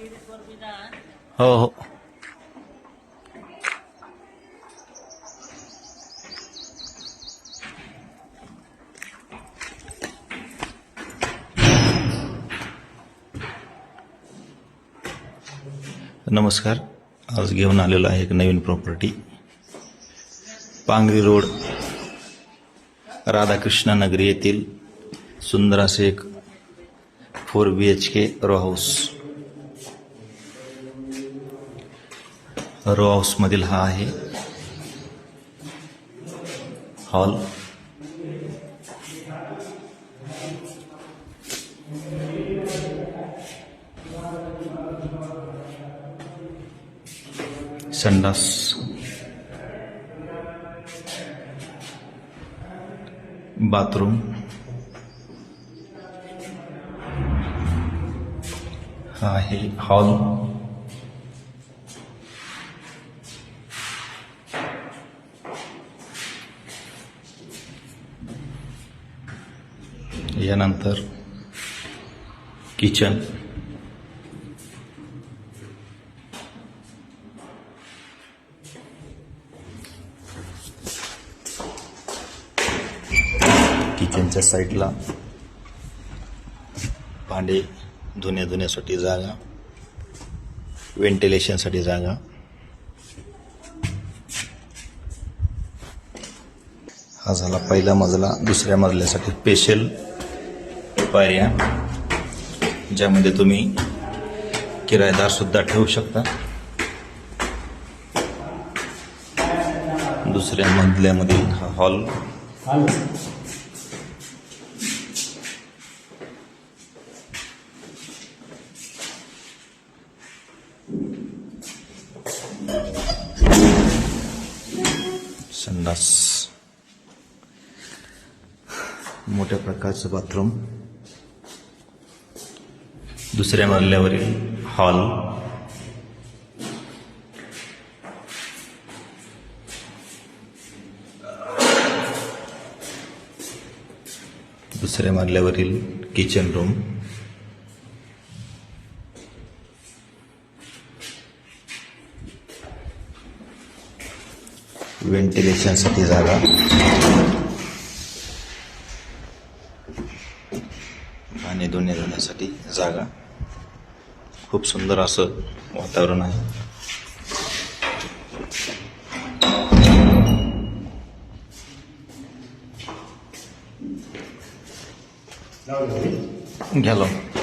हो हो। नमस्कार. आज घेऊन आलेलो एक नवीन प्रॉपर्टी पांगरी रोड, राधाकृष्ण नगरी सुंदर असे एक फोर बी एच के रो हाऊस रो हाउस हाऊसमधील हा आहे. हॉल संडास. बाथरूम. हा आहे. हॉल यानंतर किचन. किचनच्या साईडला भांडे धुण्या धुण्यासाठी जागा व्हेंटिलेशनसाठी जागा. हा झाला पहिला मजला दुसऱ्या मजल्यासाठी स्पेशल पायऱ्या ज्यामध्ये तुम्ही किरायदार सुद्धा ठेवू शकता. दुसऱ्या मजल्यामधील हा हॉल. संडास. मोठ्या प्रकारचं बाथरूम. दुसऱ्या मजल्यावरील हॉल दुसऱ्या मजल्यावरील किचन रूम व्हेंटिलेशनसाठी जागा. पाणी दोन्ही धुण्यासाठी जागा. खूप सुंदर असं वातावरण आहे घ्या लावून.